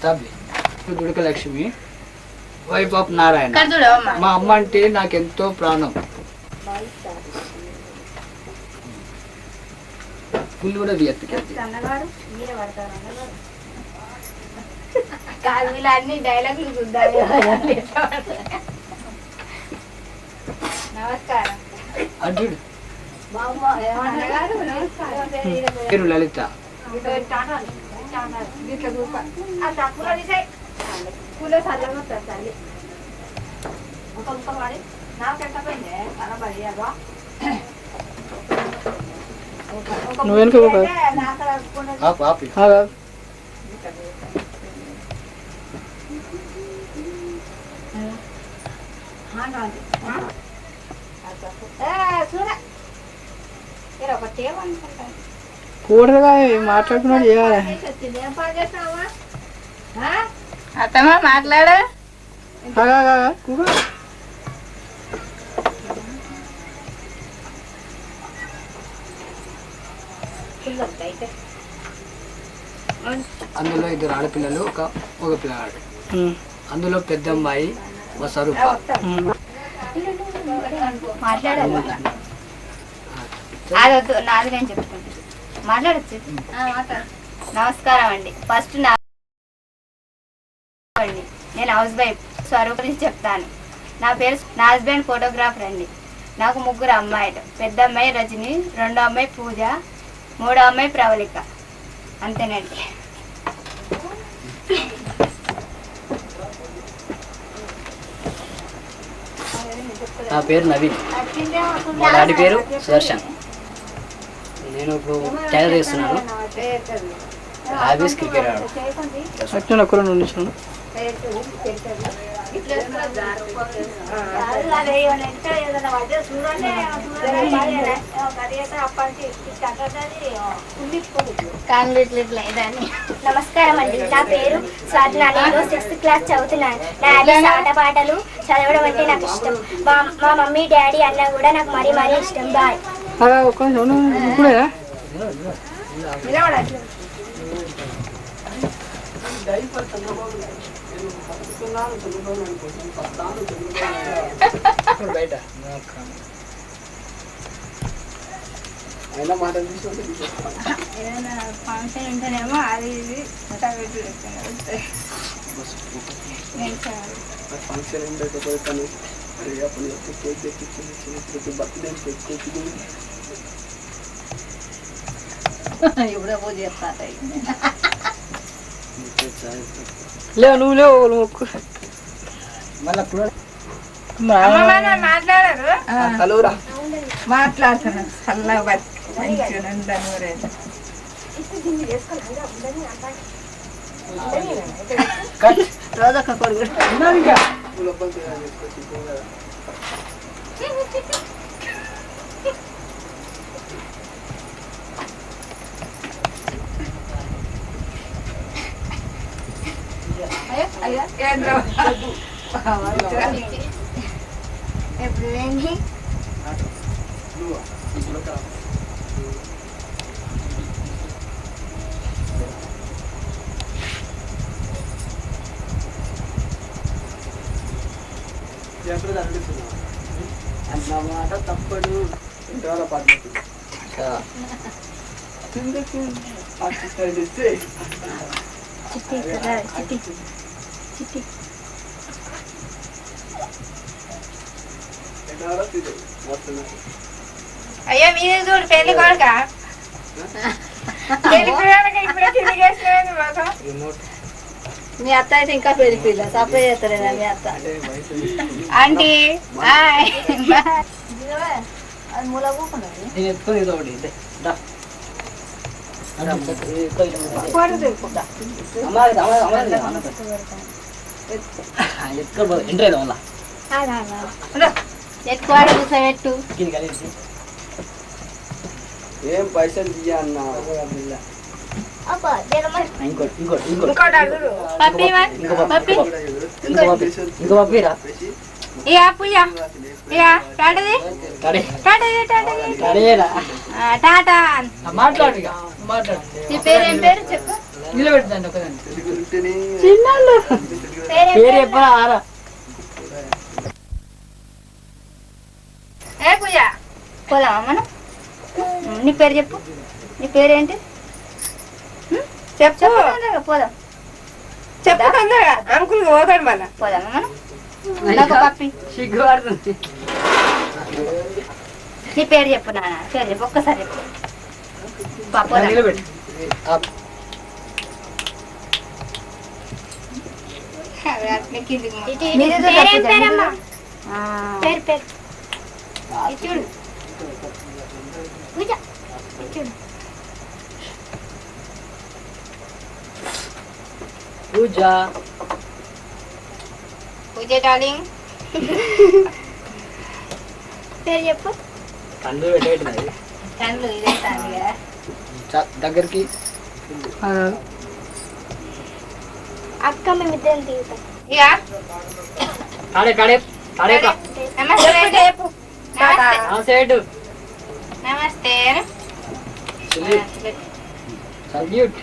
స్టాబ్లి దుడక Lakshmi wife of Narayana. మా అమ్మ అంటే నాకు ఎంతో ప్రాణం. పుల్లు కూడా తీయత్తుకి అన్నగారు మీరే పడతారు అన్నగారు కాదు వీళ్ళు అన్ని డైలాగులు చూద్దాం నమస్కారం అర్జుడు అన్నగారు నమస్కారం పేరు లలిత దీంట్లో కూప ఆ తక్కువలో తీసేయ్ కూలో చల్లగా వస్తుంది తల్లి ఒక ముక్క పడి నాకు ఎంత పోయింది కనబడి అబ్బా నువ్వు వెనుక పోకు. ఆపు ఆపు ఆగా. కూడదుగా మాట్లాడుకున్నాడు చేయాలి అత్తమ్మా మాట్లాడు. అందులో ఇద్దరు ఆడపిల్లలు ఒక ఒక పిల్లగాడు. అందులో పెద్ద అమ్మాయి ఉమ్. మాట్లాడాలి నాది నేను చెప్పుకుంటాను మాట్లాడచ్చు? నమస్కారం అండి. ఫస్ట్ నా అండి. నేను హౌస్ వైఫ్ స్వరూప్ గురించి చెప్తాను. నా పేరు నా హస్బెండ్ ఫోటోగ్రాఫర్ అండి. నాకు ముగ్గురు అమ్మాయిలు. పెద్ద అమ్మాయి రజని రెండో అమ్మాయి పూజ మూడో అమ్మాయి ప్రవళిక. అంతేనండి. నా పేరు నవీన్. మా డాడీ పేరు సుదర్శన్. నేను ఇప్పుడు టైలర్ చేస్తున్నాను. హాబీస్ క్రికెట్ ఆడడం అట్లా నిమిషాలు నమస్కారం అండి నా పేరు స్వాతి. నేను సిక్స్త్ క్లాస్ చదువుతున్నాను. నా హాబీస్ ఆట పాటలు చదవడం అంటే నాకు ఇష్టం. మా మా మమ్మీ డాడీ అన్న కూడా నాకు మరీ మరీ ఇష్టం. బాయ్. నిమిషం ఉండు. ఇప్పుడేనా బయట అయినా మాట ఏదైనా ఫంక్షన్ ఉంటేనేమో అది ఇది ఫంక్షన్ ఏం అప్పుడు వచ్చి కేక్ తెప్పించింది చిన్నప్పుడు బర్త్డే కేక్ తెప్పించింది లేవు నువ్వు లేవు నువ్వు మొక్కు. మళ్ళీ కూడా మా- మాట్లాడరు? కలువురా మాట్లాడుతున్నా. చల్లగా బతికి ఉందని ఊరేది కట్ అన్న మాట తప్పడు ఇంట్లో పద్ధతి ఎందుకు ఆర్టిస్ట్ వస్తున్నారు అయ్యో మీదే చూడు పెళ్ళి కొడుక మీ అత్త అయితే ఇంకా పెళ్ళి పిల్ల సప్లై చేస్తారేనా మీ అత్త ఆంటీ. అమ్మ, ఎంటర్ కూర్చోబెట్టు కింది కలిసి ఏం పైసలు తీయ అన్న ఇంకోటి ఇంకోటి ఇంకోటి ఇంకోటి అడుగు పప్పి ఇవ్వండి. ఇంకో పప్పు పప్పి ఇంకో పప్పు ఇంకో పప్పు ఇంకో పప్పిరా ఇక పూజ ఇక టాటది కడే టాటది టాటది కడేరా ఆ, టాటా మాట్లాడు ఇక. మాట్లాడు నీ పేరు ఏం పేరు చెప్పు. నిలబెట్టండి ఒకదాన్ని. పేరు ఎప్పుడు ఆరా. ఏ పూజ? పోదామా మనం? నీ పేరు చెప్పు. నీ పేరేంటి? చెప్పు. పోదాం. చెప్పు తొందరగా. అంకుల్ పోతాడు మళ్ళా. పోదామా మనం? నాకు పప్పి. నీ పేరు చెప్పు నాన్న. పేరు చెప్పు. ఒక్కసారి చెప్పు. పా, పోదాం నిలబెట్టు అట్లా కిందికి మో- ఇటు- ఇటు చూడు, పేరేం పూజ, పూజ డార్లింగ్ పేరు చెప్పు. ఇదే తాను కదా దగ్గరికి అక్క మేమిద్దరం దిగుతాం ఇక కాడే కాడే కాడే నమస్తే చెప్పు టాటా ఆ సైడ్ నమస్తే సల్యూట్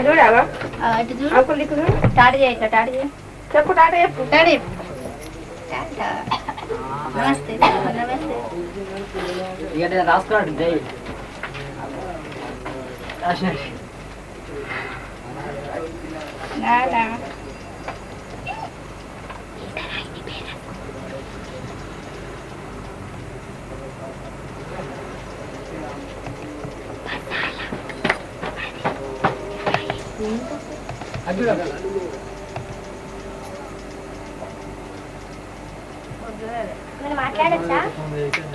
అటు చూడాలా ఆ, ఇటు చూడు. అంకుల్ దిక్కు చూడు. టాటా చేయి ఇట్లా టాటా చేయి. చెప్పు టాటా చెప్పు. టాటా చెప్పు. టాటా. నమస్తే. నమస్తే. ఇక నేను రాసుకున్నాడు జై నానా అది మనం మాట్లాడచ్చా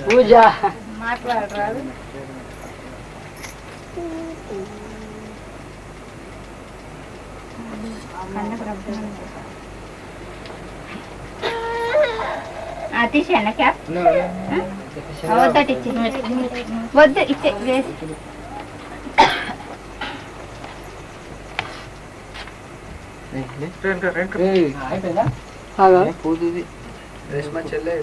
పూజ. మాట్లాడరాదు తీసేయండి క్యాప్ వద్దు ఇచ్చే వేసి. పోతుంది రేష్మా చెల్లె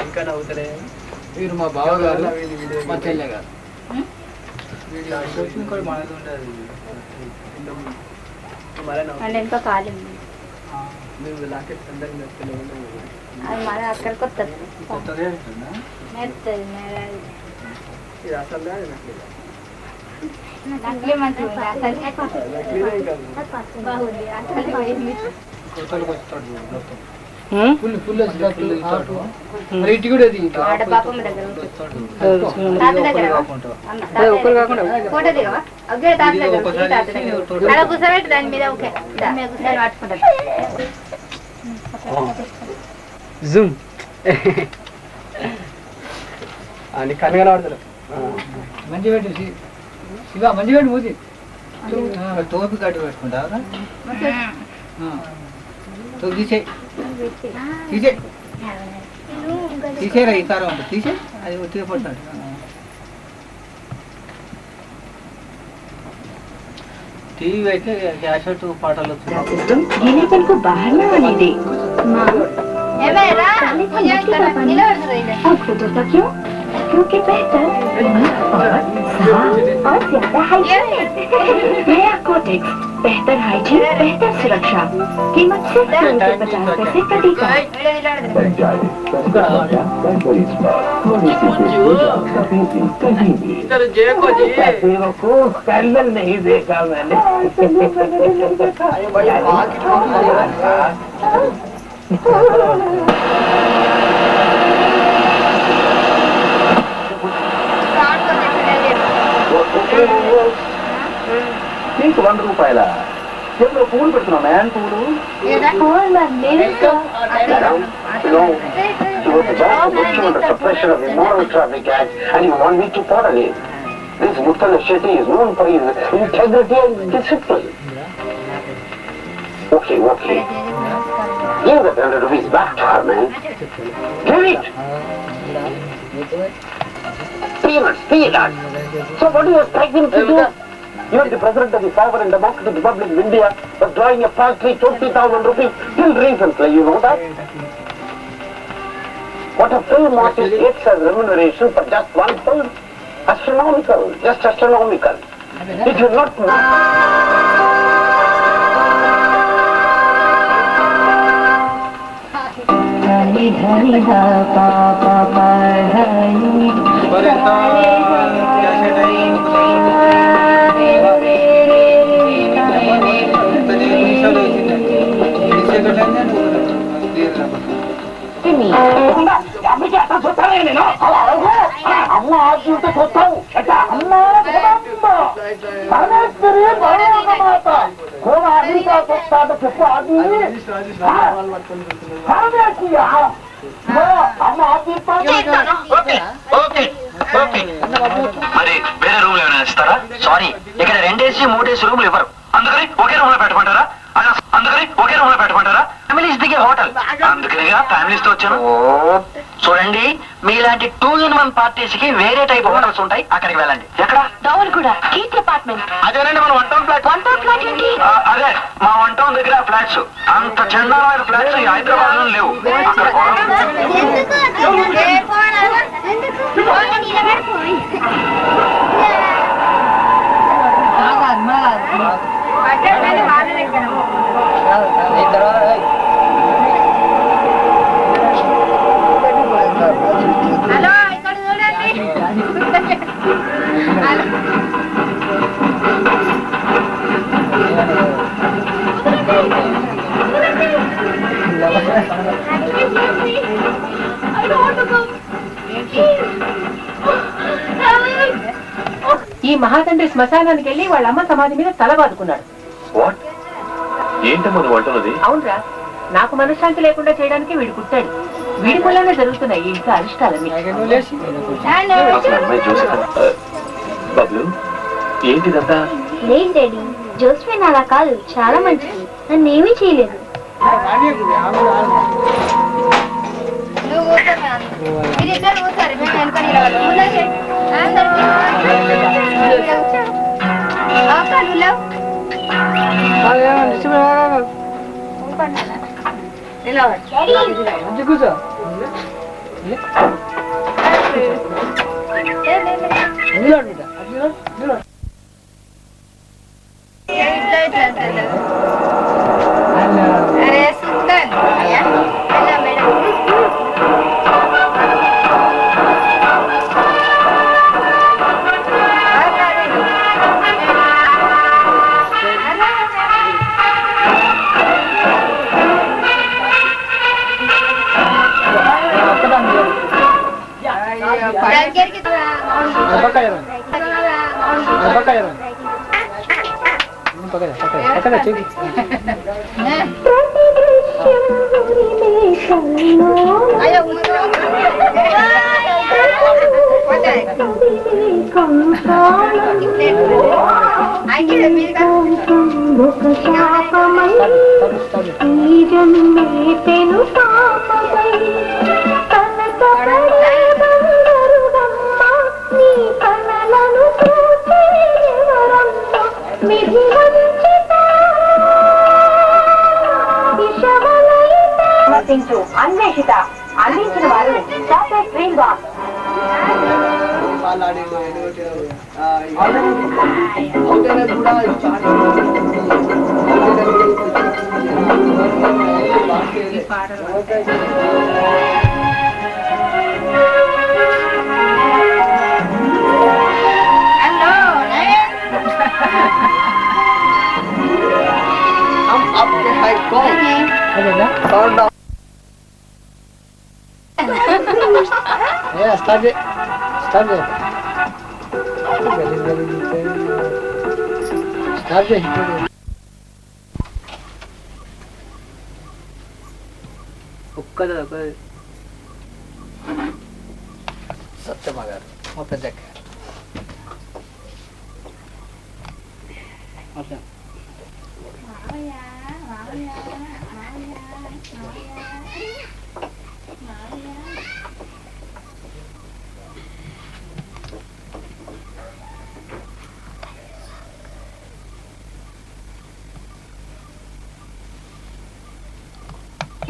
ఇంకా నవ్వుతలే. వీరు మా బావగారు మా చెల్లె గారు అంటే అది మళ్ళీ అక్కడికి వస్తుంది నచ్చలేదు నకిలీ మంచిగా ఉంది అసలు బాగుంది అసలు పోయింది. ఫుల్ ఫుల్ ఇంటి కూడా అది దగ్గర. కాకుండా ఫోటో దిగవా ఒకే తాత దగ్గర ఉంటుంది, ఈ తాత దగ్గర అలా కూర్చోబెట్టి దాని మీద ఓకే పట్టుకుంటాను జూమ్. అని కన్ను కనబడతలేదు. మంచి పెట్టి శి- శివ మంచి పెట్టి మూతి తోపి కట్టు పెట్టుకుంటావా తోపు తీసేయి. తీసే తీసేరా ఈ కారం తీసే అది ఒత్తిగా పడతాడు. టీవీ అయితే క్యాసెట్ పాటలు ఏమే రా పూజ ఇక్కడ నిలబడుతుంది ఇలా. क्योंकि बेहतर और ज़्यादा हाइजीन नया कोटेक्स बेहतर हाइजीन बेहतर सुरक्षा कीमत सिर्फ़ रंग पचास पैसे प्रति नहीं देखा मैंने నీకు వంద రూపాయల చేతిలో పువ్వులు పెడుతున్నా మ్యాన్ పువ్వులు ఏదా? You were about to put you under the pressure of immoral traffic act and you want me to follow it. This Uttara city is known for its integrity and discipline. Okay, okay. Give that hundred rupees back to her, man. Give it. Peanuts, peanuts. So what do you expect him to do? You are the president of the sovereign democratic republic of India, was drawing a paltry 20,000 rupees till recently, you know that? What a film artist gets as remuneration for just one film? Astronomical, just astronomical. It will not... అమ్మకి అట్లా చూస్తానే నేను అలా అడుగు. అమ్మ చూస్తావు ఎట్టా? అమ్మ పరమేశ్వరి పరలోకమాత. కోన అగ్నితో చూస్తాడు చెప్పు పరమేశ్వరి అమ్మ ఆజ్ఞతో ఓకే ఓకే మరి వేరే రూమ్ ఏమైనా ఇస్తారా సారీ ఇక్కడ రెండేసి మూడేసి రూమ్లు ఇవ్వరు అందుకని ఒకే రూమ్లో పెట్టమంటారా అందుకని ఒకే రూమ్లో పెట్టమంటారా ఫ్యామిలీస్ దిగే హోటల్. అందుకనిగా ఫ్యామిలీస్తో వచ్చాను. చూడండి మీలాంటి టూ ఇన్ వన్ పార్టీస్కి వేరే టైప్ హోటల్స్ ఉంటాయి. అక్కడికి వెళ్ళండి. ఎక్కడ? డౌన్ కూడా. కీర్తి అపార్ట్మెంట్ అదేనండి మన one town flat one town flat ఏంటి? అదే మా వన్ టౌన్ దగ్గర ఫ్లాట్స్ అంత చందాలమైన ఫ్లాట్స్ ఈ హైదరాబాద్లో లేవు. అక్కడ ఈ మహాతండ్రి శ్మశానానికి వెళ్ళి వాళ్ళ అమ్మ సమాధి మీద తల బాదుకున్నాడు. వాట్? ఏంటమ్మా నువ్వు అంటున్నది? అవునరా నాకు మనశ్శాంతి లేకుండా చేయడానికి వీడు పుట్టాడు. వీడి మూలంగా జరుగుతున్నాయి ఈ ఇంట్లో లేచి అసలు అమ్మాయి జోసెఫ్ బబ్లు ఏంటిదంతా? లేదు డాడీ జోస్ఫిన్ అలా కాదు చాలా మంచిది. నన్ను ఏమీ చేయలేదు కూర్చో. ఇట్లా ఇట్లా అయ్యో ముందు అయితే మీరు తగ్గు, తగ్గు, తగ్గు. సమర్పించు అన్వేషిత అందించిన వారు 下で、下で、左左に手、下で左。こっからだから。さって曲がる。もう一回だけ。また。Maya, Maya, Maya, Maya, Maya.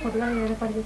పొద్దుగా ఏడు పడి